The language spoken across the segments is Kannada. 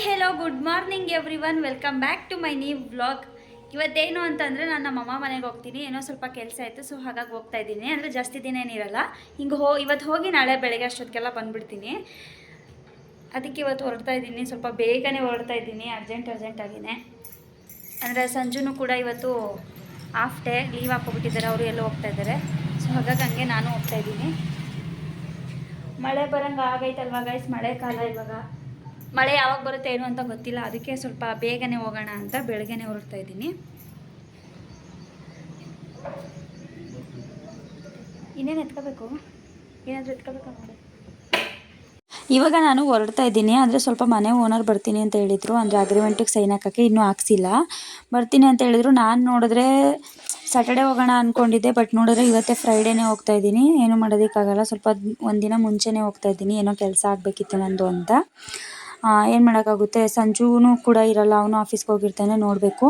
Hi hello good morning everyone welcome back to my new vlog ಇವತ್ತೇನು ಅಂತಂದರೆ ನಾನು ನಮ್ಮ ಅಮ್ಮ ಮನೆಗೆ ಹೋಗ್ತೀನಿ. ಏನೋ ಸ್ವಲ್ಪ ಕೆಲಸ ಆಯಿತು ಸೊ ಹಾಗಾಗಿ ಹೋಗ್ತಾ ಇದ್ದೀನಿ. ಅಂದರೆ ಜಾಸ್ತಿ ದಿನ ಏನಿರಲ್ಲ. ಹಿಂಗೆ ಹೋ, ಇವತ್ತು ಹೋಗಿ ನಾಳೆ ಬೆಳಗ್ಗೆ ಅಷ್ಟೊತ್ತಿಗೆಲ್ಲ ಬಂದುಬಿಡ್ತೀನಿ. ಅದಕ್ಕೆ ಇವತ್ತು ಹೊರಡ್ತಾ ಇದ್ದೀನಿ. ಸ್ವಲ್ಪ ಬೇಗನೆ ಹೊರಡ್ತಾ ಇದ್ದೀನಿ. ಅರ್ಜೆಂಟ್ ಅರ್ಜೆಂಟ್ ಆಗಿನೇ. ಅಂದರೆ ಸಂಜುನೂ ಕೂಡ ಇವತ್ತು ಹಾಫ್ ಡೇ ಲೀವ್ ಹಾಕ್ಕೊಬಿಟ್ಟಿದ್ದಾರೆ. ಅವರು ಎಲ್ಲೋ ಹೋಗ್ತಾ ಇದ್ದಾರೆ. ಸೊ ಹಾಗಾಗಿ ಹಂಗೆ ನಾನು ಹೋಗ್ತಾ ಇದ್ದೀನಿ. ಮಳೆ ಬರೋಂಗೆ ಆಗೈತಲ್ವ ಗೈಸ್ ಮಳೆ ಕಾಲ ಇವಾಗ. ಮಳೆ ಯಾವಾಗ ಬರುತ್ತೆ ಏನು ಅಂತ ಗೊತ್ತಿಲ್ಲ. ಅದಕ್ಕೆ ಸ್ವಲ್ಪ ಬೇಗನೆ ಹೋಗೋಣ ಅಂತ ಬೆಳಗ್ಗೆನೆ ಹೊರಡ್ತಾ ಇದ್ದೀನಿ. ಇನ್ನೇನು ಎತ್ಕೋಬೇಕು? ಏನಾದರೂ ಎತ್ಕೋಬೇಕಾ ನೋಡಿ. ಇವಾಗ ನಾನು ಹೊರಡ್ತಾ ಇದ್ದೀನಿ. ಅಂದರೆ ಸ್ವಲ್ಪ ಮನೆ ಓನರ್ ಬರ್ತೀನಿ ಅಂತ ಹೇಳಿದರು. ಅಂದರೆ ಅಗ್ರಿಮೆಂಟಿಗೆ ಸೈನ್ ಹಾಕೋಕ್ಕೆ ಇನ್ನೂ ಹಾಕ್ಸಿಲ್ಲ. ಬರ್ತೀನಿ ಅಂತ ಹೇಳಿದ್ರು. ನಾನು ನೋಡಿದ್ರೆ ಸ್ಯಾಟರ್ಡೇ ಹೋಗೋಣ ಅಂದ್ಕೊಂಡಿದ್ದೆ ಬಟ್ ನೋಡಿದ್ರೆ ಇವತ್ತೇ ಫ್ರೈಡೇನೇ ಹೋಗ್ತಾ ಇದ್ದೀನಿ. ಏನು ಮಾಡೋದಕ್ಕಾಗಲ್ಲ. ಸ್ವಲ್ಪ ಒಂದಿನ ಮುಂಚೆನೇ ಹೋಗ್ತಾ ಇದ್ದೀನಿ. ಏನೋ ಕೆಲಸ ಆಗಬೇಕಿತ್ತು ನಂದು ಅಂತ. ಏನು ಮಾಡೋಕ್ಕಾಗುತ್ತೆ? ಸಂಜುನೂ ಕೂಡ ಇರಲ್ಲ, ಅವನು ಆಫೀಸ್ಗೆ ಹೋಗಿರ್ತಾನೆ, ನೋಡಬೇಕು.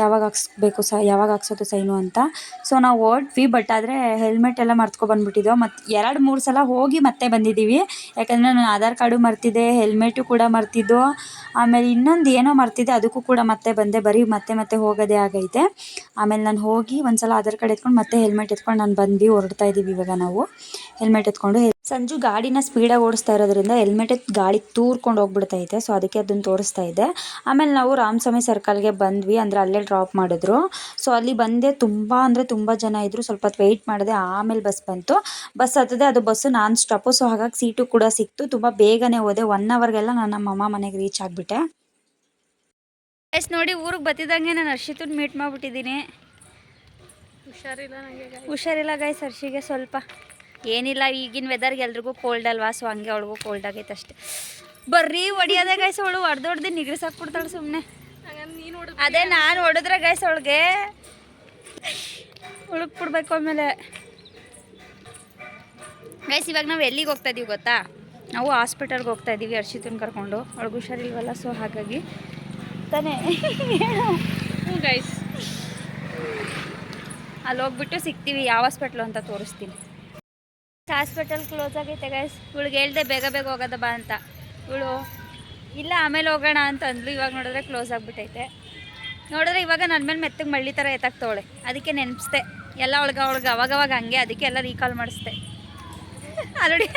ಯಾವಾಗ ಹಾಕ್ಸ್ಬೇಕು ಸ, ಯಾವಾಗ ಹಾಕ್ಸೋದು ಸೈನು ಅಂತ. ಸೊ ನಾವು ಹೊರಟ್ವಿ ಬಟ್ ಆದರೆ ಹೆಲ್ಮೆಟ್ ಎಲ್ಲ ಮರ್ತ್ಕೊಬಂದ್ಬಿಟ್ಟಿದ್ದೋ ಮತ್ತು ಎರಡು ಮೂರು ಸಲ ಹೋಗಿ ಮತ್ತೆ ಬಂದಿದ್ದೀವಿ. ಯಾಕಂದರೆ ನಾನು ಆಧಾರ್ ಕಾರ್ಡು ಮರ್ತಿದ್ದೆ ಹೆಲ್ಮೆಟು ಕೂಡ ಮರ್ತಿದ್ದು. ಆಮೇಲೆ ಇನ್ನೊಂದು ಏನೋ ಮರ್ತಿದ್ದೆ ಅದಕ್ಕೂ ಕೂಡ ಮತ್ತೆ ಬಂದೆ. ಬರೀ ಮತ್ತೆ ಮತ್ತೆ ಹೋಗೋದೇ ಆಗೈತೆ. ಆಮೇಲೆ ನಾನು ಹೋಗಿ ಒಂದು ಸಲ ಆಧಾರ್ ಕಾರ್ಡ್ ಎತ್ಕೊಂಡು ಮತ್ತೆ ಹೆಲ್ಮೆಟ್ ಎತ್ಕೊಂಡು ನಾನು ಬಂದು ಹೊರಡ್ತಾ ಇದ್ದೀವಿ ಇವಾಗ ನಾವು. ಹೆಲ್ಮೆಟ್ ಎತ್ಕೊಂಡು ಸಂಜು ಗಾಡಿನ ಸ್ಪೀಡಾಗಿ ಓಡಿಸ್ತಾ ಇರೋದ್ರಿಂದ ಹೆಲ್ಮೆಟ್ ಗಾಡಿ ತೂರ್ಕೊಂಡು ಹೋಗ್ಬಿಡ್ತೈತೆ. ಸೊ ಅದಕ್ಕೆ ಅದನ್ನು ತೋರಿಸ್ತಾ ಇದೆ. ಆಮೇಲೆ ನಾವು ರಾಮಸ್ವಾಮಿ ಸರ್ಕಲ್ಗೆ ಬಂದ್ವಿ ಅಂದರೆ ಅಲ್ಲೇ ಡ್ರಾಪ್ ಮಾಡಿದ್ರು. ಸೊ ಅಲ್ಲಿ ಬಂದೆ ತುಂಬ ಅಂದರೆ ತುಂಬ ಜನ ಇದ್ದರು ಸ್ವಲ್ಪ ಹೊತ್ತು ವೆಯ್ಟ್ ಮಾಡಿದೆ. ಆಮೇಲೆ ಬಸ್ ಬಂತು. ಬಸ್ ಹತ್ತದೆ ಅದು ಬಸ್ಸು ನಾನ್ ಸ್ಟಾಪು ಸೊ ಹಾಗಾಗಿ ಸೀಟು ಕೂಡ ಸಿಕ್ತು. ತುಂಬ ಬೇಗನೆ ಹೋದೆ. ಒನ್ ಅವರ್ಗೆಲ್ಲ ನಾನು ನಮ್ಮ ಅಮ್ಮ ಮನೆಗೆ ರೀಚ್ ಆಗಿಬಿಟ್ಟೆ. ಎಸ್ ನೋಡಿ ಊರಿಗೆ ಬತ್ತಿದಂಗೆ ನಾನು ಹರ್ಷಿತನ ಮೀಟ್ ಮಾಡಿಬಿಟ್ಟಿದ್ದೀನಿ. ಹುಷಾರಿಲ್ಲ ನನಗೆ ಹುಷಾರಿಲ್ಲ ಗೈಸ್ ಹರ್ಷಿಗೆ ಸ್ವಲ್ಪ ಏನಿಲ್ಲ ಈಗಿನ ವೆದರ್ಗೆ ಎಲ್ರಿಗೂ ಕೋಲ್ಡ್ ಅಲ್ವಾ? ಸೊ ಹಂಗೆ ಅವಳಿಗೂ ಕೋಲ್ಡ್ ಆಗೈತೆ ಅಷ್ಟೆ. ಬರ್ರಿ ಒಡಿಯೋದೇ ಗೈಸ್ ಅವಳು ಹೊಡೆದು ಹೊಡೆದು ನಿಗ್ರಿಸಾಕ್ಬಿಡ್ತಾಳೆ ಸುಮ್ಮನೆ ಅದೇ ನಾನು ಹೊಡೆದ್ರೆ ಗೈಸ್ ಅವಳಿಗೆ ಉಳುಕ್ಬಿಡ್ಬೇಕು ಆಮೇಲೆ. ಗೈಸ್ ಇವಾಗ ನಾವು ಎಲ್ಲಿಗೆ ಹೋಗ್ತಾ ಇದೀವಿ ಗೊತ್ತಾ? ನಾವು ಹಾಸ್ಪಿಟಲ್ಗೆ ಹೋಗ್ತಾ ಇದ್ದೀವಿ ಹರ್ಷಿತನ ಕರ್ಕೊಂಡು. ಅವಳಿಗೆ ಹುಷಾರಿಲ್ವಲ್ಲ ಸೊ ಹಾಗಾಗಿ ತಾನೇ. ಗೈಸ್ ಅಲ್ಲಿ ಹೋಗ್ಬಿಟ್ಟು ಸಿಗ್ತೀವಿ ಯಾವ ಹಾಸ್ಪಿಟ್ಲು ಅಂತ ತೋರಿಸ್ತೀನಿ. ಹಾಸ್ಪಿಟಲ್ ಕ್ಲೋಸ್ ಆಗೈತೆ ಗೈಸ್ ಇವಳಿಗೆ ಹೇಳ್ದೆ ಬೇಗ ಬೇಗ ಹೋಗೋದ ಬಾ ಅಂತ. ಇವಳು, ಇಲ್ಲ, ಆಮೇಲೆ ಹೋಗೋಣ ಅಂತ ಅಂದ್ಲು. ಇವಾಗ ನೋಡಿದ್ರೆ ಕ್ಲೋಸ್ ಆಗಿಬಿಟ್ಟೈತೆ. ನೋಡಿದ್ರೆ ಇವಾಗ ನನ್ನ ಮೇಲೆ ಮೆತ್ತಗೆ ಮಳ್ಳಿ ಥರ ಎತ್ತಾಕ್ತವಳೆ ಅದಕ್ಕೆ ನೆನಪಿಸ್ದೆ ಎಲ್ಲ ಒಳಗೆ ಅವಳಿಗೆ ಅವಾಗವಾಗ ಹಂಗೆ. ಅದಕ್ಕೆ ಎಲ್ಲ ರೀಕಾಲ್ ಮಾಡಿಸ್ದೆ. ಆಲ್ರೆಡಿ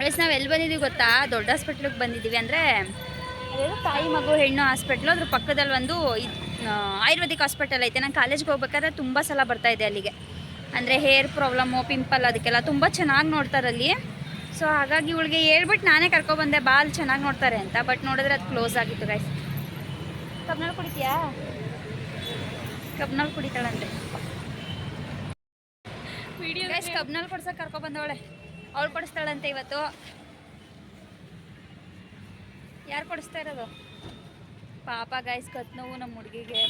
ಗೈಸ್ ನಾವು ಎಲ್ಲಿ ಬಂದಿದ್ದೀವಿ ಗೊತ್ತಾ? ದೊಡ್ಡ ಹಾಸ್ಪಿಟ್ಲಿಗೆ ಬಂದಿದ್ದೀವಿ ಅಂದರೆ, ಅದೇನು ತಾಯಿ, ಮಗು, ಹೆಣ್ಣು ಹಾಸ್ಪಿಟ್ಲು ಅದ್ರ ಪಕ್ಕದಲ್ಲಿ ಒಂದು ಇದ್- ಆಯುರ್ವೇದಿಕ್ ಹಾಸ್ಪಿಟಲ್ ಐತೆ. ನಾನು ಕಾಲೇಜ್ಗೆ ಹೋಗ್ಬೇಕಾದ್ರೆ ತುಂಬ ಸಲ ಬರ್ತಾ ಇದೆ ಅಲ್ಲಿಗೆ. ಅಂದರೆ ಹೇರ್ ಪ್ರಾಬ್ಲಮ್ಮು ಪಿಂಪಲ್ ಅದಕ್ಕೆಲ್ಲ ತುಂಬ ಚೆನ್ನಾಗಿ ನೋಡ್ತಾರೆ ಅಲ್ಲಿ. ಸೊ ಹಾಗಾಗಿ ಇವಳಿಗೆ ಹೇಳ್ಬಿಟ್ಟು ನಾನೇ ಕರ್ಕೊಬಂದೆ ಬಾಲ್ ಚೆನ್ನಾಗಿ ನೋಡ್ತಾರೆ ಅಂತ. ಬಟ್ ನೋಡಿದ್ರೆ ಅದು ಕ್ಲೋಸ್ ಆಗಿತ್ತು ಗೈಸ್ ಕಬ್ನಲ್ಲಿ ಕುಡಿತೀಯಾ? ಕಬ್ನಲ್ಲಿ ಕುಡಿತಾಳಂತೆ. ವಿಡಿಯೋ ಗೈಸ್ ಕಬ್ನಲ್ಲಿ ಕೊಡ್ಸಕ್ಕೆ ಕರ್ಕೊಬಂದವಳೆ. ಅವಳು ಕೊಡಿಸ್ತಾಳಂತೆ ಇವತ್ತು. ಯಾರು ಕೊಡಿಸ್ತಾ ಇರೋದು? ಪಾಪ ಗೈಸ್ ಕತ್ ನೋವು ನಮ್ಮ ಹುಡುಗಿಗೆ.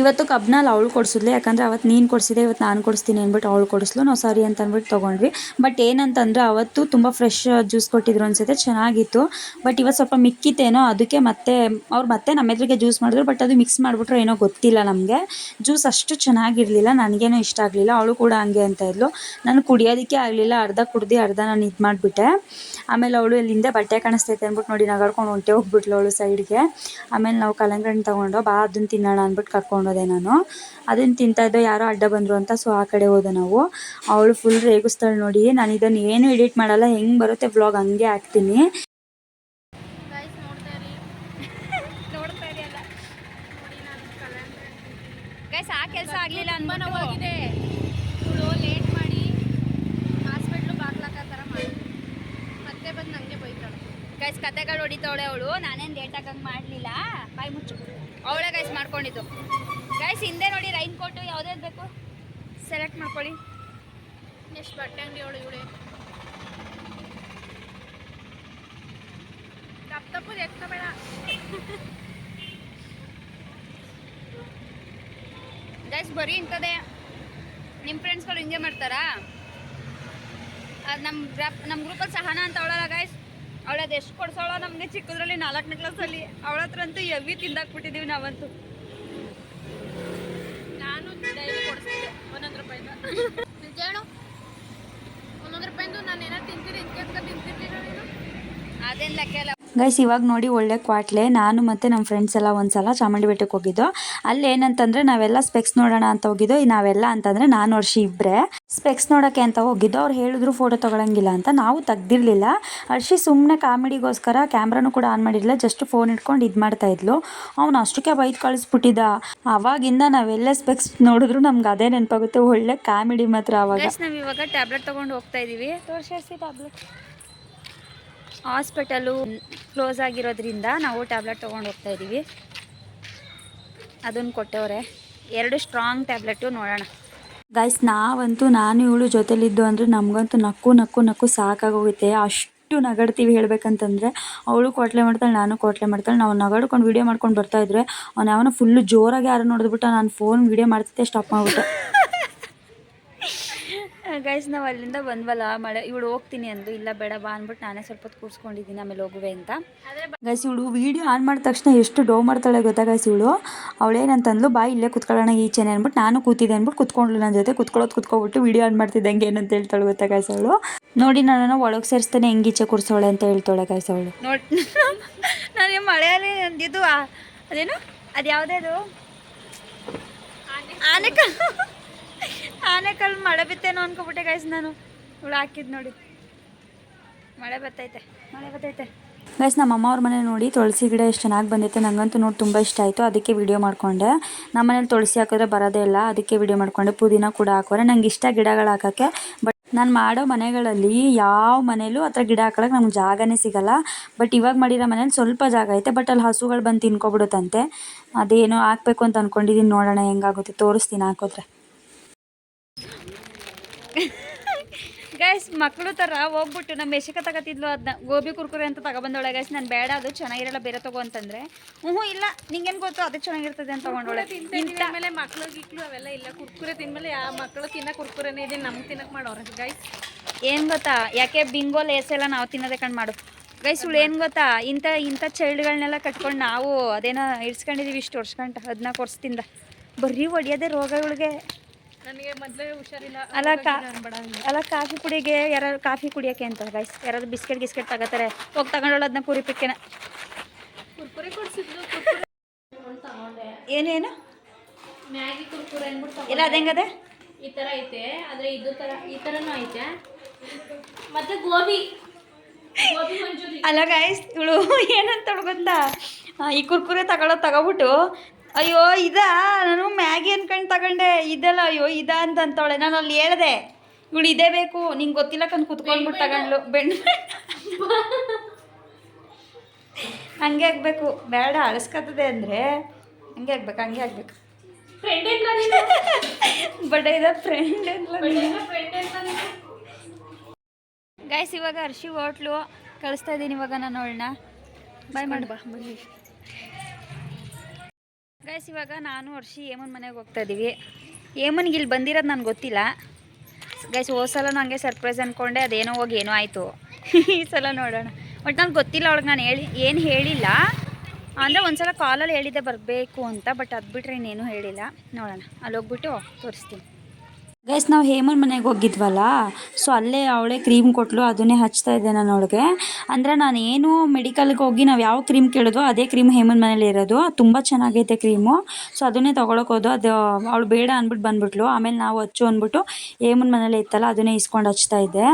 ಇವತ್ತು ಕಬ್ನಲ್ಲಿ ಅವಳು ಕೊಡಿಸಿದ್ಲು. ಯಾಕಂದರೆ ಅವತ್ತು ನೀನು ಕೊಡಿಸಿದೆ, ಇವತ್ತು ನಾನು ಕೊಡಿಸ್ತೀನಿ ಅಂದ್ಬಿಟ್ಟು ಅವಳು ಕೊಡಿಸ್ಲು. ನಾವು ಸರಿ ಅಂತ ಅಂದ್ಬಿಟ್ಟು ತೊಗೊಂಡ್ವಿ. ಬಟ್ ಏನಂತಂದರೆ ಅವತ್ತು ತುಂಬ ಫ್ರೆಶ್ ಜ್ಯೂಸ್ ಕೊಟ್ಟಿದ್ರು ಅನಿಸುತ್ತೆ. ಚೆನ್ನಾಗಿತ್ತು. ಬಟ್ ಇವತ್ತು ಸ್ವಲ್ಪ ಮಿಕ್ಕಿತ್ತೇನೋ, ಅದಕ್ಕೆ ಮತ್ತೆ ಅವ್ರು ಮತ್ತೆ ನಮ್ಮ ಎದುರಿಗೆ ಜ್ಯೂಸ್ ಮಾಡಿದ್ರು. ಬಟ್ ಅದು ಮಿಕ್ಸ್ ಮಾಡಿಬಿಟ್ರು ಏನೋ ಗೊತ್ತಿಲ್ಲ ನಮಗೆ. ಜ್ಯೂಸ್ ಅಷ್ಟು ಚೆನ್ನಾಗಿರಲಿಲ್ಲ. ನನಗೇನೋ ಇಷ್ಟ ಆಗಲಿಲ್ಲ. ಅವಳು ಕೂಡ ಹಂಗೆ ಅಂತ ಇದ್ಲು. ನಾನು ಕುಡಿಯೋದಕ್ಕೆ ಆಗಲಿಲ್ಲ. ಅರ್ಧ ಕುಡ್ದು ಅರ್ಧ ನಾನು ಇದು ಮಾಡಿಬಿಟ್ಟೆ. ಆಮೇಲೆ ಅವಳು ಇಲ್ಲಿಂದ ಬಟ್ಟೆ ಕಾಣಿಸ್ತೈತೆ ಅಂದ್ಬಿಟ್ಟು ನೋಡಿ ನಗಾಡ್ಕೊಂಡು ಹೊಂಟೆ ಹೋಗ್ಬಿಟ್ಲು ಅವಳು ಸೈಡ್ಗೆ ಆಮೇಲೆ ನಾವು ಕಲ್ಲಂಗಡಿ ಹಣ್ಣು ತೊಗೊಂಡು ಬಾ, ಅದನ್ನು ತಿನ್ನೋಣ ಅಂದ್ಬಿಟ್ಟು ಕರ್ಕೊಂಡೋದೆ ನಾನು. ಅದನ್ನು ತಿಂತಾ ಇದ್ದೆ ಯಾರೋ ಅಡ್ಡ ಬಂದರು ಅಂತ ಸೊ ಆ ಕಡೆ ಹೋದೆ ನಾವು. ಅವಳು ಫುಲ್ ರೇಗಿಸ್ತಾಳೆ ನೋಡಿ. ನಾನು ಇದನ್ನು ಏನು ಎಡಿಟ್ ಮಾಡಲ್ಲ ಹೆಂಗೆ ಬರುತ್ತೆ ವ್ಲಾಗ್ ಹಂಗೆ ಹಾಕ್ತೀನಿ. ಆ ಕೆಲಸ ಆಗಲಿಲ್ಲ ಇವಳು ಲೇಟ್ ಮಾಡಿ ಹಾಸ್ಪಿಟ್ಲು ಮಾಡಿ. ಮತ್ತೆ ಬಂದು ನನಗೆ ಬೈತಾಳೆ. ಗೈಸ್ ಕತೆಗಳು ಹೊಡಿತಾವಳೆ ಅವಳು. ನಾನೇನು ಲೇಟ್ ಆಗಂಗೆ ಮಾಡಲಿಲ್ಲ. ಬಾಯಿ ಮುಚ್ಚು. ಅವಳೇ ಗೈಸ್ ಮಾಡ್ಕೊಂಡಿದ್ದು. ಗೈಸ್ ಹಿಂದೆ ನೋಡಿ ರೈನ್ ಕೋಟು ಯಾವುದೇ ಬೇಕು? ಸೆಲೆಕ್ಟ್ ಮಾಡ್ಕೊಳ್ಳಿ. ಎಷ್ಟು ಬಟ್ಟೆ ಅಂಗಡಿ ಅವಳು ಇವಳೆ. ತಪ್ಪು ತಪ್ಪು ಎತ್ತಬೇಡ ಗೈಸ್ ಬರೀ ಇಂಥದ್ದೇ. ನಿಮ್ಮ ಫ್ರೆಂಡ್ಸ್ಗಳು ಹಿಂಗೆ ಮಾಡ್ತಾರಾ? ಅದು ನಮ್ಮ ಗ್ರಾಪ್ ನಮ್ಮ ಗ್ರೂಪಲ್ಲಿ ಸಹನ ಅಂತ ಅವಳಲ್ಲ ಗೈಸ್ ಅವಳದು ಎಷ್ಟು ಕೊಡ್ಸೋಳ ನಮಗೆ ಚಿಕ್ಕದ್ರಲ್ಲಿ ನಾಲ್ಕನೇ ಕ್ಲಾಸಲ್ಲಿ ಅವಳ ಹತ್ರ ಅಂತೂ ಎವಿ ತಿಂದಾಕ್ಬಿಟ್ಟಿದ್ದೀವಿ ನಾವಂತೂ. ನಾನು ಡೈಲಿ ಕೊಡಿಸ್ತಿದ್ದೆ ಒಂದೊಂದು ರೂಪಾಯಿಂದ ನಿಜ ಹೇಳು ಬಂದು ನಾನು ಏನೋ ತಿಂತೀರಿ ಇದ್ಕೆ ತಿಂತಿರ್ಲಿಲ್ಲ ನೀನು ಅದೇನು ಲೆಕ್ಕ ಇಲ್ಲ ಗೈಸ್ ಇವಾಗ ನೋಡಿ ಒಳ್ಳೆ ಕ್ವಾಟ್ಲೆ. ನಾನು ಮತ್ತು ನಮ್ಮ ಫ್ರೆಂಡ್ಸ್ ಎಲ್ಲ ಒಂದ್ಸಲ ಚಾಮುಂಡಿ ಬೆಟ್ಟಕ್ಕೆ ಹೋಗಿದ್ದು. ಅಲ್ಲಿ ಏನಂತಂದರೆ ನಾವೆಲ್ಲ ಸ್ಪೆಕ್ಸ್ ನೋಡೋಣ ಅಂತ ಹೋಗಿದ್ದು. ನಾವೆಲ್ಲ ಅಂತಂದರೆ ನಾನು ವರ್ಷ ಇಬ್ಬರೇ ಸ್ಪೆಕ್ಸ್ ನೋಡೋಕ್ಕೆ ಅಂತ ಹೋಗಿದ್ದು. ಅವ್ರು ಹೇಳಿದ್ರು ಫೋಟೋ ತೊಗೊಳಂಗಿಲ್ಲ ಅಂತ. ನಾವು ತೆಗ್ದಿರಲಿಲ್ಲ. ಹರ್ಷಿ ಸುಮ್ಮನೆ ಕಾಮಿಡಿಗೋಸ್ಕರ ಕ್ಯಾಮ್ರಾನು ಕೂಡ ಆನ್ ಮಾಡಿರಲಿಲ್ಲ. ಜಸ್ಟ್ ಫೋನ್ ಇಟ್ಕೊಂಡು ಇದು ಮಾಡ್ತಾ ಇದ್ಲು. ಅವ್ನು ಅಷ್ಟಕ್ಕೆ ಬೈದು ಕಳಿಸ್ಬಿಟ್ಟಿದ್ದ. ಅವಾಗಿಂದ ನಾವೆಲ್ಲ ಸ್ಪೆಕ್ಸ್ ನೋಡಿದ್ರು ನಮ್ಗೆ ಅದೇ ನೆನಪಾಗುತ್ತೆ. ಒಳ್ಳೆ ಕಾಮಿಡಿ ಮಾತ್ರ ಅವಾಗ. ನಾವು ಇವಾಗ ಟ್ಯಾಬ್ಲೆಟ್ ತೊಗೊಂಡು ಹೋಗ್ತಾ ಇದ್ದೀವಿ ತೋರಿಸಿ ಟ್ಯಾಬ್ಲೆಟ್ ಹಾಸ್ಪಿಟಲು ಕ್ಲೋಸ್ ಆಗಿರೋದ್ರಿಂದ ನಾವು ಟ್ಯಾಬ್ಲೆಟ್ ತೊಗೊಂಡು ಹೋಗ್ತಾ ಇದ್ದೀವಿ. ಅದನ್ನು ಕೊಟ್ಟವ್ರೆ. ಎರಡು ಸ್ಟ್ರಾಂಗ್ ಟ್ಯಾಬ್ಲೆಟು ನೋಡೋಣ. ಗೈಸ್, ನಾವಂತೂ ನಾನು ಇವಳು ಜೊತೆಲಿದ್ದು ಅಂದರೆ ನಮಗಂತೂ ನಕ್ಕು ನಕ್ಕು ನಕ್ಕು ಸಾಕಾಗೋಗುತ್ತೆ. ಅಷ್ಟು ನಗಡ್ತೀವಿ ಹೇಳ್ಬೇಕಂತಂದರೆ, ಅವಳು ಕೊಟ್ಲೆ ಮಾಡ್ತಾಳೆ, ನಾನು ಕೊಟ್ಲೆ ಮಾಡ್ತಾಳೆ. ನಾವು ನಗಡ್ಕೊಂಡು ವೀಡಿಯೋ ಮಾಡ್ಕೊಂಡು ಬರ್ತಾ ಇದ್ರೆ, ಅವ್ನು ಯಾವನ ಫುಲ್ಲು ಜೋರಾಗಿ ಯಾರು ನೋಡಿದ್ಬಿಟ್ಟು ನಾನು ಫೋನ್ ವೀಡಿಯೋ ಮಾಡ್ತಿದ್ದೆ ಸ್ಟಾಪ್ ಮಾಡ್ಬಿಟ್ಟೆ. ಗೈಸ್ ನಾವು ಅಲ್ಲಿಂದ ಬಂದ್ವಲ್ಲ ಮಳೆ ಇವಳು ಹೋಗ್ತೀನಿ ಅಂದು ಇಲ್ಲ ಬೇಡ ಬಾ ಅಂದ್ಬಿಟ್ಟು ನಾನೇ ಸ್ವಲ್ಪ ಹೊತ್ತು ಕೂರ್ಸ್ಕೊಂಡಿದ್ದೀನಿ ಆಮೇಲೆ ಹೋಗುವೆ ಅಂತ. ಗೈಸ್ ಇವಳು ವೀಡಿಯೋ ಆನ್ ಮಾಡಿದ ತಕ್ಷಣ ಎಷ್ಟು ಡೋ ಮಾಡ್ತಾಳೆ ಗೊತ್ತಾ ಗೈಸ್ ಇವಳು? ಅವಳೇನಂತಂದ್ಲು ಬಾ ಇಲ್ಲೇ ಕುತ್ಕೊಳ್ಳೋಣ ಈಚೆನೆ ಅಂದ್ಬಿಟ್ಟು ನಾನು ಕೂತಿದ್ದೆ ಅಂದ್ಬಿಟ್ಟು ಕುತ್ಕೊಂಡ್ಲು ನನ್ನ ಜೊತೆ ಕುತ್ಕೊಳ್ಳೋದು ಕುತ್ಕೊಬಿಟ್ಟು ವೀಡಿಯೋ ಆನ್ ಮಾಡ್ತಿದ್ದಂಗೆ ಏನಂತ ಹೇಳ್ತಾಳೆ ಗೊತ್ತಾ ಗೈಸ್ ಅವಳು? ನೋಡಿ ನಾನು ಒಳಗೆ ಸೇರಿಸ್ತಾನೆ ಹೆಂಗೆ ಈಚೆ ಕೂರ್ಸೋಳೆ ಅಂತ ಹೇಳ್ತಾಳೆ ಗೈಸ್ ಅವಳು. ನೋಡಿ ನಾನು ಮಳೆಯಲ್ಲಿ ಅಂದಿದ್ದು ಅದೇನು? ಅದು? ಯಾವುದೇ ಅದು ಆನೆಕಲ್ ಆನೆಕಲ್ ಮಳೆ ಬಿತ್ತೇನೋ ಅನ್ಕೊಬಿಟ್ಟೆ ಗೈಸ್ ನಾನು. ಹುಳ ಹಾಕಿದ್ ನೋಡಿ. ಮಳೆ ಬತ್ತೈತೆ ಮಳೆ ಬತ್ತೈತೆ. ಗೈಸ್ ನಮ್ಮ ಅಮ್ಮ ಅವ್ರ ಮನೆ ನೋಡಿ ತುಳಸಿ ಗಿಡ ಎಷ್ಟು ಚೆನ್ನಾಗಿ ಬಂದೈತೆ ನಂಗಂತೂ ನೋಡಿ ತುಂಬ ಇಷ್ಟ ಆಯಿತು. ಅದಕ್ಕೆ ವಿಡಿಯೋ ಮಾಡಿಕೊಂಡೆ. ನಮ್ಮ ಮನೇಲಿ ತುಳಸಿ ಹಾಕಿದ್ರೆ ಬರೋದೇ ಇಲ್ಲ. ಅದಕ್ಕೆ ವಿಡಿಯೋ ಮಾಡಿಕೊಂಡೆ. ಪುದೀನ ಕೂಡ ಹಾಕೋರೆ. ನಂಗೆ ಇಷ್ಟ ಗಿಡಗಳು ಹಾಕೋಕ್ಕೆ. ಬಟ್ ನಾನು ಮಾಡೋ ಮನೆಗಳಲ್ಲಿ ಯಾವ ಮನೇಲೂ ಆ ಗಿಡ ಹಾಕೋಕ್ಕೆ ನಮ್ಗೆ ಜಾಗನೇ ಸಿಗಲ್ಲ. ಬಟ್ ಇವಾಗ ಮಾಡಿರೋ ಮನೇಲಿ ಸ್ವಲ್ಪ ಜಾಗ ಐತೆ. ಬಟ್ ಅಲ್ಲಿ ಹಸುಗಳು ಬಂದು ತಿನ್ಕೊಬಿಡುತ್ತಂತೆ. ಅದೇನೋ ಹಾಕ್ಬೇಕು ಅಂತ ಅಂದ್ಕೊಂಡಿದ್ದೀನಿ ನೋಡೋಣ ಹೆಂಗಾಗುತ್ತೆ. ತೋರಿಸ್ತೀನಿ ಹಾಕಿದ್ರೆ. ಗೈಸ್ ಮಕ್ಕಳು ಥರ ಹೋಗ್ಬಿಟ್ಟು ನಮ್ಮ ಯಶಿಕ ತಗೋತಿದ್ಲು ಅದನ್ನ ಗೋಬಿ ಕುರ್ಕುರೆ ಅಂತ ತಗೊಬಂದೋಳೆ ಗೈಸ್ ನಾನು ಬೇಡ ಅದು ಚೆನ್ನಾಗಿರಲ್ಲ ಬೇರೆ ತಗೋ ಅಂತಂದ್ರೆ. ಹ್ಞೂ ಇಲ್ಲ ನಿಂಗೇನು ಗೊತ್ತು ಅದು ಚೆನ್ನಾಗಿರ್ತದೆ ಅಂತ ತಗೊಂಡೊಳೆ ಇಂಥ ಗಿಕ್ಳು ಅವೆಲ್ಲ ಇಲ್ಲ ಕುರ್ಕುರೆ ತಿನ್ಮೇಲೆ ಆ ಮಕ್ಕಳು ತಿನ್ನ ಕುರ್ಕುರೆನೇ ಇದೆ ನಮ್ಗೆ ತಿನ್ನಕ್ ಮಾಡೋರೆ ಗೈಸ್ ಏನು ಗೊತ್ತಾ ಯಾಕೆ ಬಿಂಗೋ ಲೇಸ್ ಎಲ್ಲ ನಾವು ತಿನ್ನೋದೇ ಕಂಡ್ ಮಾಡು. ಗೈಸ್ ಇವಳು ಏನು ಗೊತ್ತಾ ಇಂಥ ಇಂಥ ಚೈಲ್ಡ್ಗಳನ್ನೆಲ್ಲ ಕಟ್ಕೊಂಡು ನಾವು ಅದೇನೋ ಇಡ್ಸ್ಕೊಂಡಿದೀವಿ ಇಷ್ಟು ವರ್ಷಗಂಟ ಅದನ್ನ ವರ್ಷದಿಂದ ಬರೀ ಒಡೆಯೋದೇ ರೋಗಗಳಿಗೆ. ನನಗೆ ಮೊದಲೇ ಹುಷಾರಿಲ್ಲ ಅಲ್ಲ ಕಾ ಅಲ್ಲ ಕಾಫಿ ಕುಡಿಗೆ ಯಾರು ಕಾಫಿ ಕುಡಿಯೋಕೆ ಅಂತ ಗೈಸ್ ಯಾರಾದ್ರು ಬಿಸ್ಕೆಟ್ ಗಿಸ್ಕೆಟ್ ತಗೋತಾರೆ ಹೋಗಿ ತಗೊಂಡೋಳು ಅದನ್ನ ಕುರಿ ಪಿಕ್ಕೆನ. ಕುರ್ಕುರೆ ಕೊಡ್ಸಿದ್ಲು ಕುರ್ಕುರೆ. ತಗೊಂಡೆ ಏನೇನು? ಮ್ಯಾಗಿ ಕುರ್ಕುರೆ ಅಂದ್ಬಿಟ್ಟು ಇಲ್ಲ ಅದು ಹೆಂಗದೆ? ಈ ತರ ಐತೆ ಆದ್ರೆ ಇದು ತರ ಈ ತರನೂ ಐತೆ. ಮತ್ತೆ ಗೋಬಿ. ಅಲ್ಲ ಗೈಸ್ ಇವಳು ಏನಂತ ಗೊತ್ತಾ? ಈ ಕುರ್ಕುರೆ ತಗೊಳ್ಳೋದು ತಗೋಬಿಟ್ಟು ಅಯ್ಯೋ ಇದಾ ನಾನು ಮ್ಯಾಗಿ ಅನ್ಕೊಂಡು ತಗೊಂಡೆ. ಇದಲ್ಲ ಅಯ್ಯೋ ಇದಾ ಅಂತ ಅಂತವಳೆ ನಾನು ಅಲ್ಲಿ ಹೇಳ್ದೆ ಇವಳು ಇದೇ ಬೇಕು. ನಿಂಗೆ ಗೊತ್ತಿಲ್ಲ ಕಂದು ಕುತ್ಕೊಂಡ್ಬಿಟ್ಟು ತಗೊಂಡ್ಲು ಬೆಣ್ಣೆ. ಹಂಗೆ ಆಗ್ಬೇಕು. ಬೇಡ ಅಳಸ್ಕತ್ತದೆ ಅಂದರೆ ಹಂಗೆ ಆಗ್ಬೇಕು ಹಂಗೆ ಆಗ್ಬೇಕು. ಬಟ್ ಇದ ಫ್ರೆಂಡ್ ಗೈಸ್ ಇವಾಗ ಹರ್ಷಿ ಹೋಟ್ಲು. ಕಳಿಸ್ತಾ ಇದ್ದೀನಿ ಇವಾಗ ನಾನು ಅವಳನ್ನ. ಬಾಯ್ ಮಾಡಿ. ಬಾ ಬನ್ನಿ. ಗೈಸ್ ಇವಾಗ ನಾನು ವರ್ಷಿ ಏಮನ್ ಮನೆಗೆ ಹೋಗ್ತಾ ಇದ್ದೀವಿ ಏಮನ್ಗೆ ಇಲ್ಲಿ ಬಂದಿರೋದು ನನಗೆ ಗೊತ್ತಿಲ್ಲ. ಗೈಸ್ ಹೋದ ಸಲ ನನಗೆ ಸರ್ಪ್ರೈಸ್ ಅಂದ್ಕೊಂಡೆ ಅದೇನೋ ಹೋಗಿ ಏನೋ ಆಯಿತು. ಈ ಸಲ ನೋಡೋಣ. ಬಟ್ ನನಗೆ ಗೊತ್ತಿಲ್ಲ ಅವಳಿಗೆ, ನಾನು ಹೇಳಿ, ಏನು ಹೇಳಿಲ್ಲ. ಅಂದರೆ ಒಂದ್ಸಲ ಕಾಲಲ್ಲಿ ಹೇಳಿದ್ದೆ ಬರಬೇಕು ಅಂತ ಬಟ್ ಅದು ಬಿಟ್ಟರೆ ಇನ್ನೇನು ಹೇಳಿಲ್ಲ. ನೋಡೋಣ. ಅಲ್ಲಿ ಹೋಗ್ಬಿಟ್ಟು ತೋರಿಸ್ತೀನಿ. ಗೈಸ್ ನಾವು ಹೇಮನ್ ಮನೆಗೆ ಹೋಗಿದ್ವಲ್ಲ ಸೊ ಅಲ್ಲೇ ಅವಳೆ ಕ್ರೀಮ್ ಕೊಟ್ಲು, ಅದನ್ನೇ ಹಚ್ತಾ ಇದ್ದೆ ನಾನು ಅವಳಿಗೆ. ಅಂದರೆ ನಾನು ಏನು ಮೆಡಿಕಲ್ಗೆ ಹೋಗಿ ನಾವು ಯಾವ ಕ್ರೀಮ್ ಕೇಳಿದ್ವೋ ಅದೇ ಕ್ರೀಮ್ ಹೇಮನ್ ಮನೇಲಿ ಇರೋದು. ತುಂಬ ಚೆನ್ನಾಗೈತೆ ಕ್ರೀಮು ಸೊ ಅದನ್ನೇ ತೊಗೊಳಕ್ಕೆ ಅದು ಅವಳು ಬೇಡ ಅಂದ್ಬಿಟ್ಟು ಬಂದ್ಬಿಟ್ಲು. ಆಮೇಲೆ ನಾವು ಹಚ್ಚು ಅಂದ್ಬಿಟ್ಟು ಹೇಮನ್ ಮನೇಲಿ ಇತ್ತಲ್ಲ, ಅದನ್ನೇ ಇಸ್ಕೊಂಡು ಹಚ್ತಾ ಇದ್ದೆ.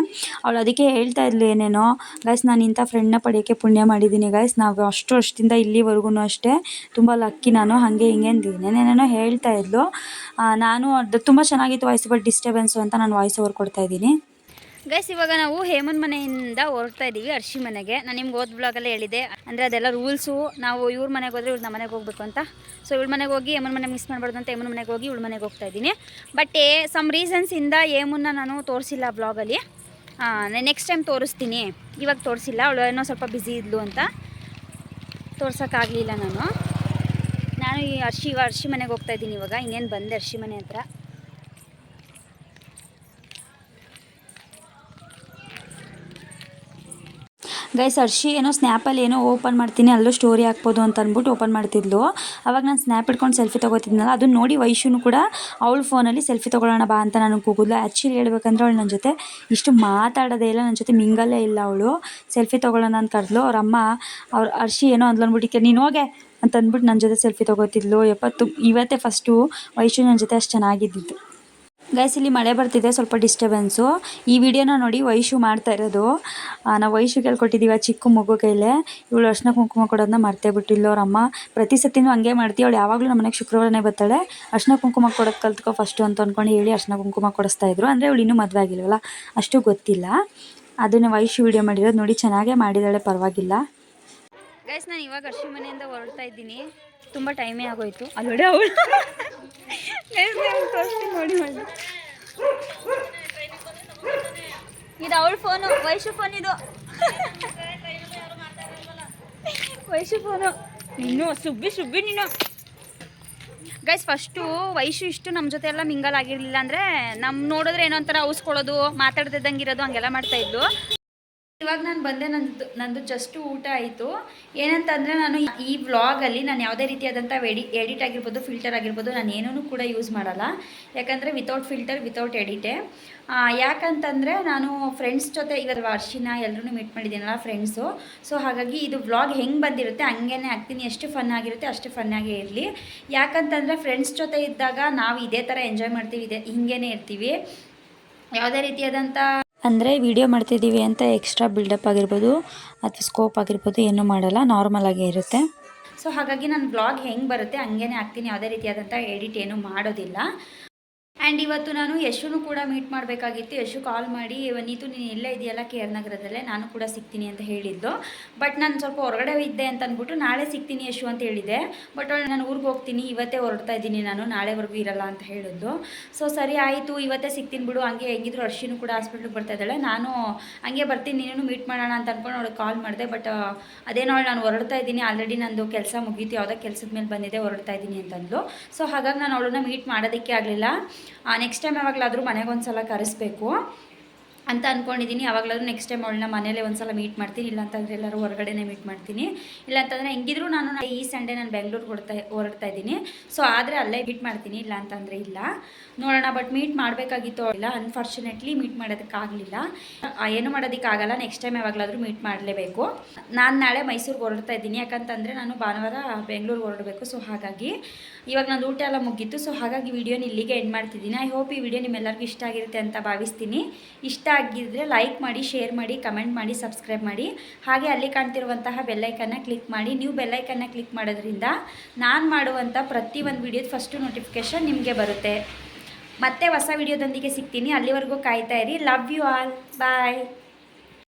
ಅವಳು ಅದಕ್ಕೆ ಹೇಳ್ತಾ ಇದ್ಲು ಏನೇನೋ. ಗೈಸ್ ನಾನು ಇಂಥ ಫ್ರೆಂಡ್ನ ಪಡೆಯೋಕ್ಕೆ ಪುಣ್ಯ ಮಾಡಿದ್ದೀನಿ ಗೈಸ್ ನಾವು ಅಷ್ಟು ವರ್ಷದಿಂದ ಇಲ್ಲಿವರೆಗೂ ಅಷ್ಟೇ. ತುಂಬ ಲಕ್ಕಿ ನಾನು. ಹಾಗೆ ಹಿಂಗೆ ಏನೇನೇನೋ ಹೇಳ್ತಾ ಇದ್ಲು. ನಾನು ಅದು ತುಂಬ ಚೆನ್ನಾಗಿತ್ತು ವಾಯ್ಸ್ ಬಟ್ ಡಿಸ್ಟರ್ಬೆನ್ಸು ಅಂತ ನಾನು ವಾಯ್ಸ್ ಓವರ್ ಕೊಡ್ತಾ ಇದ್ದೀನಿ. ಗೈಸ್ ಇವಾಗ ನಾವು ಹೇಮನ್ ಮನೆಯಿಂದ ಹೊರಡ್ತಾ ಇದ್ದೀವಿ ಅರ್ಶಿ ಮನೆಗೆ. ನಾನು ನಿಮ್ಗೆ ಓದ್ ಬ್ಲಾಗಲ್ಲೇ ಹೇಳಿದೆ ಅಂದರೆ ಅದೆಲ್ಲ ರೂಲ್ಸು ನಾವು ಇವ್ರ ಮನೆಗೆ ಹೋದರೆ ಇವ್ರ ನಮ್ಮ ಮನೆಗೆ ಹೋಗ್ಬೇಕು ಅಂತ. ಸೊ ಇವ್ಳ ಮನೆಗೆ ಹೋಗಿ ಹೇಮನ್ ಮನೆ ಮಿಸ್ ಮಾಡಬಾರ್ದು ಅಂತ ಹೇಮನ್ ಮನೆಗೆ ಹೋಗಿ ಇವ್ಳ ಮನೆಗೆ ಹೋಗ್ತಾ ಇದ್ದೀನಿ. ಬಟ್ ಏ ಸಮ್ ರೀಸನ್ಸಿಂದ ಏಮನ್ನ ನಾನು ತೋರಿಸಿಲ್ಲ ಬ್ಲಾಗಲ್ಲಿ ನೆಕ್ಸ್ಟ್ ಟೈಮ್ ತೋರಿಸ್ತೀನಿ. ಇವಾಗ ತೋರಿಸಿಲ್ಲ. ಅವಳು ಏನೋ ಸ್ವಲ್ಪ ಬ್ಯುಸಿ ಇದ್ಲು ಅಂತ. ತೋರ್ಸೋಕ್ಕಾಗಲಿಲ್ಲ ನಾನು. ನಾನು ಈ ಅರ್ಶಿ ಅರ್ಶಿ ಮನೆಗೆ ಹೋಗ್ತಾ ಇದ್ದೀನಿ ಇವಾಗ. ಇನ್ನೇನು ಬಂದೆ ಅರ್ಶಿ ಮನೆ ಹತ್ರ. ಗೈಸ್ ಅರ್ಶಿ ಏನೋ ಸ್ನ್ಯಾಪಲ್ಲಿ ಏನೋ ಓಪನ್ ಮಾಡ್ತೀನಿ, ಅಲ್ಲೂ ಸ್ಟೋರಿ ಹಾಕ್ಬೋದು ಅಂತ ಅಂದ್ಬಿಟ್ಟು ಓಪನ್ ಮಾಡ್ತಿದ್ಲು. ಅವಾಗ ನಾನು ಸ್ನ್ಯಾಪ್ ಇಟ್ಕೊಂಡು ಸೆಲ್ಫಿ ತೊಗೋತಿದ್ನಲ್ಲ, ಅದನ್ನ ನೋಡಿ ವೈಶುನು ಕೂಡ ಅವಳ ಫೋನಲ್ಲಿ ಸೆಲ್ಫಿ ತೊಗೊಳ್ಳೋಣ ಬಾ ಅಂತ ನನಗೆ ಕೂಗಿದ್ಲು. ಆ್ಯಕ್ಚುಲಿ ಹೇಳ್ಬೇಕಂದ್ರೆ ಅವಳು ನನ್ನ ಜೊತೆ ಇಷ್ಟು ಮಾತಾಡೋದೇ ಇಲ್ಲ ನನ್ನ ಜೊತೆ ಮಿಂಗಲ್ಲೇ ಇಲ್ಲ ಅವಳು. ಸೆಲ್ಫಿ ತೊಗೊಳ್ಳೋಣ ಅಂತ ಕರೆದ್ಲು ಅವ್ರ ಅಮ್ಮ, ಅವ್ರ ಅರ್ಶಿ ಏನೋ ಅಂದ್ಲು ಅಂದ್ಬಿಟ್ಟು ನೀನು ಹೋಗೆ ಅಂತ ಅಂದ್ಬಿಟ್ಟು ನನ್ನ ಜೊತೆ ಸೆಲ್ಫಿ ತೊಗೋತಿದ್ಲು. ಎಪ್ಪತ್ತು ಇವತ್ತೇ ಫಸ್ಟು ವೈಶು ನನ್ನ ಜೊತೆ ಅಷ್ಟು ಚೆನ್ನಾಗಿದ್ದಿದ್ದು. ಗೈಸ್ ಇಲ್ಲಿ ಮಳೆ ಬರ್ತಿದೆ, ಸ್ವಲ್ಪ ಡಿಸ್ಟರ್ಬೆನ್ಸು ಈ ವಿಡಿಯೋನ ನೋಡಿ ವೈಶು ಮಾಡ್ತಾ ಇರೋದು. ನಾವು ವೈಶು ಕೇಳ್ಕೊಟ್ಟಿದ್ದೀವಿ ಆ ಚಿಕ್ಕ ಮಗು ಕೈಲೇ. ಇವಳು ಅಷ್ಟನ ಕುಂಕುಮ ಕೊಡೋದನ್ನ ಮರ್ತೇ ಬಿಟ್ಟಿಲ್ಲ ಅವ್ರಮ್ಮ. ಪ್ರತಿ ಸತಿನೂ ಹಂಗೆ ಮಾಡ್ತೀವಿ ಅವಳು ಯಾವಾಗಲೂ ನಮ್ಮ ಮನೆಗೆ ಶುಕ್ರವಾರನೇ ಬರ್ತಾಳೆ. ಅಷ್ಟನ ಕುಂಕುಮ ಕೊಡೋದು ಕಲ್ತ್ಕೊ ಫಸ್ಟು ಅಂತ ಅಂದ್ಕೊಂಡು ಹೇಳಿ ಅಷ್ಟನ ಕುಂಕುಮ ಕೊಡಿಸ್ತಾ ಇದ್ರು. ಅಂದರೆ ಅವಳು ಇನ್ನೂ ಮದುವೆ ಆಗಿಲ್ವಲ್ಲ, ಅಷ್ಟು ಗೊತ್ತಿಲ್ಲ. ಅದನ್ನು ವೈಶು ವಿಡಿಯೋ ಮಾಡಿರೋದು ನೋಡಿ, ಚೆನ್ನಾಗೇ ಮಾಡಿದಾಳೆ, ಪರವಾಗಿಲ್ಲ. ಗೈಸ್ ನಾನು ಇವಾಗ ಅರ್ಶಿ ಮನೆಯಿಂದ ಹೊರಡ್ತಾ ಇದ್ದೀನಿ. ತುಂಬ ಟೈಮೇ ಆಗೋಯ್ತು. ಅಲ್ಲೊಡೆ ಅವಳು. ನೋಡಿ ಮಾಡಿ ಇದು ಅವಳ ಫೋನು ವೈಶು ಫೋನ್ ಇದು. ವೈಶು ಫೋನು ನೀನು ಸುಬ್ಬಿ ಸುಬ್ಬಿ ನೀನು. ಗೈಸ್ ಫಸ್ಟು ವಯಸ್ಸು ಇಷ್ಟು ನಮ್ಮ ಜೊತೆ ಎಲ್ಲ ಮಿಂಗಲ್ ಆಗಿರಲಿಲ್ಲ ಅಂದರೆ ನಮ್ಮ ನೋಡಿದ್ರೆ ಏನೋ ಒಂಥರ ಔಸ್ಕೊಳ್ಳೋದು ಮಾತಾಡ್ತಿದ್ದಂಗೆ ಇರೋದು, ಹಂಗೆಲ್ಲ ಮಾಡ್ತಾ ಇದ್ಲು. ಇವಾಗ ನಾನು ಬಂದೆ, ನಂದು ನಂದು ಜಸ್ಟ್ ಊಟ ಆಯಿತು. ಏನಂತಂದರೆ ನಾನು ಈ ವ್ಲಾಗಲ್ಲಿ ನಾನು ಯಾವುದೇ ರೀತಿಯಾದಂಥ ಎಡಿ ಎಡಿಟ್ ಆಗಿರ್ಬೋದು ಫಿಲ್ಟರ್ ಆಗಿರ್ಬೋದು, ನಾನು ಏನೂ ಕೂಡ ಯೂಸ್ ಮಾಡಲ್ಲ. ಯಾಕಂದರೆ ವಿತೌಟ್ ಫಿಲ್ಟರ್ ವಿತೌಟ್ ಎಡಿಟೆ ಯಾಕಂತಂದರೆ ನಾನು ಫ್ರೆಂಡ್ಸ್ ಜೊತೆ ಇವತ್ತು ವರ್ಷಿನ ಎಲ್ಲರೂ ಮೀಟ್ ಮಾಡಿದ್ದೀನಲ್ಲ ಫ್ರೆಂಡ್ಸು ಸೊ ಹಾಗಾಗಿ ಇದು ವ್ಲಾಗ್ ಹೆಂಗೆ ಬಂದಿರುತ್ತೆ ಹಂಗೇ ಹಾಕ್ತೀನಿ. ಎಷ್ಟು ಫನ್ ಆಗಿರುತ್ತೆ, ಅಷ್ಟು ಫನ್ನಾಗೇ ಇರಲಿ. ಯಾಕಂತಂದರೆ ಫ್ರೆಂಡ್ಸ್ ಜೊತೆ ಇದ್ದಾಗ ನಾವು ಇದೇ ಥರ ಎಂಜಾಯ್ ಮಾಡ್ತೀವಿ, ಇದೇ ಹಿಂಗೇ ಇರ್ತೀವಿ. ಯಾವುದೇ ರೀತಿಯಾದಂಥ ಅಂದರೆ ವಿಡಿಯೋ ಮಾಡ್ತಿದ್ದೀವಿ ಅಂತ ಎಕ್ಸ್ಟ್ರಾ ಬಿಲ್ಡಪ್ ಆಗಿರ್ಬೋದು ಅಥವಾ ಸ್ಕೋಪ್ ಆಗಿರ್ಬೋದು ಏನೂ ಮಾಡಲ್ಲ ನಾರ್ಮಲ್ ಆಗೇ ಇರುತ್ತೆ. ಸೊ ಹಾಗಾಗಿ ನಾನು ಬ್ಲಾಗ್ ಹೆಂಗೆ ಬರುತ್ತೆ ಹಂಗೇ ಆಗ್ತೀನಿ ಯಾವುದೇ ರೀತಿಯಾದಂಥ ಎಡಿಟ್ ಏನೂ ಮಾಡೋದಿಲ್ಲ. ಆ್ಯಂಡ್ ಇವತ್ತು ನಾನು ಯಶುನು ಕೂಡ ಮೀಟ್ ಮಾಡಬೇಕಾಗಿತ್ತು. ಯಶು ಕಾಲ್ ಮಾಡಿ ನೀತು, ನೀನು ಎಲ್ಲ ಇದೆಯಲ್ಲ ಕೆ ಆರ್ ನಗರದಲ್ಲೇ ನಾನು ಕೂಡ ಸಿಗ್ತೀನಿ ಅಂತ ಹೇಳಿದ್ದು. ಬಟ್ ನಾನು ಸ್ವಲ್ಪ ಹೊರಗಡೆ ಇದ್ದೆ ಅಂತ ಅಂದ್ಬಿಟ್ಟು ನಾಳೆ ಸಿಗ್ತೀನಿ ಯಶು ಅಂತ ಹೇಳಿದೆ ಬಟ್ ನಾನು ಊರಿಗೆ ಹೋಗ್ತೀನಿ, ಇವತ್ತೇ ಹೊರಡ್ತಾ ಇದ್ದೀನಿ ನಾನು, ನಾಳೆವರೆಗೂ ಇರಲ್ಲ ಅಂತ ಹೇಳಿದ್ದು. ಸೊ ಸರಿ ಆಯಿತು, ಇವತ್ತೇ ಸಿಗ್ತೀನಿ ಬಿಡು. ಹಂಗೆ ಹೆಂಗಿದ್ರು ಅರ್ಶಿನೂ ಕೂಡ ಹಾಸ್ಪಿಟ್ಲಿಗೆ ಬರ್ತಾ ಇದ್ದಾಳೆ. ನಾನು ಹಂಗೆ ಬರ್ತೀನಿ, ನೀನು ಮೀಟ್ ಮಾಡೋಣ ಅಂತ ಅಂದ್ಕೊಂಡು ಅವಳಿಗೆ ಕಾಲ್ ಮಾಡಿದೆ. ಬಟ್ ಅದೇನೋ ನಾನು ಹೊರಡ್ತಾ ಇದ್ದೀನಿ. ಆಲ್ರೆಡಿ ನಂದು ಕೆಲಸ ಮುಗೀತು. ಯಾವುದೋ ಕೆಲಸದ ಮೇಲೆ ಬಂದಿದೆ, ಹೊರಡ್ತಾ ಇದ್ದೀನಿ ಅಂತಂದು ಸೊ ಹಾಗಾಗಿ ನಾನು ಅವಳನ್ನ ಮೀಟ್ ಮಾಡೋದಕ್ಕೆ ಆಗಲಿಲ್ಲ. ನೆಕ್ಸ್ಟ್ ಟೈಮ್ ಯಾವಾಗಲಾದರೂ ಮನೆಗೆ ಒಂದು ಸಲ ಕರೆಸ್ಬೇಕು. ಅಂತ ಅಂದ್ಕೊಂಡಿದ್ದೀನಿ ಯಾವಾಗಲಾದ್ರೂ ನೆಕ್ಸ್ಟ್ ಟೈಮ್ ಅವಳನ್ನ ಮನೇಲೆ ಒಂದು ಸಲ ಮೀಟ್ ಮಾಡ್ತೀನಿ. ಇಲ್ಲ ಅಂತಂದರೆ ಎಲ್ಲರೂ ಹೊರಗಡೆನೇ ಮೀಟ್ ಮಾಡ್ತೀನಿ. ಇಲ್ಲ ಅಂತಂದರೆ ಹೆಂಗಿದ್ರು ನಾನು ಈ ಸಂಡೇ ನಾನು ಬೆಂಗಳೂರಿಗೆ ಹೊರಡ್ತಾ ಹೊರಡ್ತಾ ಇದ್ದೀನಿ. ಸೊ ಆದರೆ ಅಲ್ಲೇ ಮೀಟ್ ಮಾಡ್ತೀನಿ. ಇಲ್ಲ ಅಂತಂದರೆ ಇಲ್ಲ. ನೋಡೋಣ ಬಟ್ ಮೀಟ್ ಮಾಡಬೇಕಾಗಿತ್ತು ಇಲ್ಲ ಅನ್ಫಾರ್ಚುನೇಟ್ಲಿ ಮೀಟ್ ಮಾಡೋದಕ್ಕಾಗಲಿಲ್ಲ. ಏನು ಮಾಡೋದಕ್ಕಾಗಲ್ಲ. ನೆಕ್ಸ್ಟ್ ಟೈಮ್ ಯಾವಾಗಲಾದರೂ ಮೀಟ್ ಮಾಡಲೇಬೇಕು. ನಾನು ನಾಳೆ ಮೈಸೂರಿಗೆ ಹೊರಡ್ತಾ ಇದ್ದೀನಿ. ಯಾಕಂತಂದರೆ ನಾನು ಭಾನುವಾರ ಬೆಂಗಳೂರಿಗೆ ಹೊರಡಬೇಕು. ಸೊ ಹಾಗಾಗಿ ಇವಾಗ ನಾನು ಊಟ ಎಲ್ಲ ಮುಗೀತು. ಸೊ ಹಾಗಾಗಿ ವಿಡಿಯೋನ ಇಲ್ಲಿಗೆ ಎಂಡ್ ಮಾಡ್ತಿದ್ದೀನಿ. ಐ ಹೋಪ್ ಈ ವಿಡಿಯೋ ನಿಮ್ಮೆಲ್ಲರಿಗೂ ಇಷ್ಟ ಆಗಿರುತ್ತೆ ಅಂತ ಭಾವಿಸ್ತೀನಿ. ಇಷ್ಟ ಆಗಿದ್ದರೆ ಲೈಕ್ ಮಾಡಿ ಶೇರ್ ಮಾಡಿ ಕಮೆಂಟ್ ಮಾಡಿ ಸಬ್ಸ್ಕ್ರೈಬ್ ಮಾಡಿ. ಹಾಗೆ ಅಲ್ಲಿ ಕಾಣ್ತಿರುವಂತಹ ಬೆಲ್ಲೈಕನ್ನ ಕ್ಲಿಕ್ ಮಾಡಿ. ನೀವು ಬೆಲ್ಲೈಕನ್ನ ಕ್ಲಿಕ್ ಮಾಡೋದ್ರಿಂದ ನಾನು ಮಾಡುವಂಥ ಪ್ರತಿ ಒಂದು ವಿಡಿಯೋದ ಫಸ್ಟು ನೋಟಿಫಿಕೇಷನ್ ನಿಮಗೆ ಬರುತ್ತೆ. ಮತ್ತೆ ಹೊಸ ವಿಡಿಯೋದೊಂದಿಗೆ ಸಿಗ್ತೀನಿ. ಅಲ್ಲಿವರೆಗೂ ಕಾಯ್ತಾ ಇರಿ. Love you all bye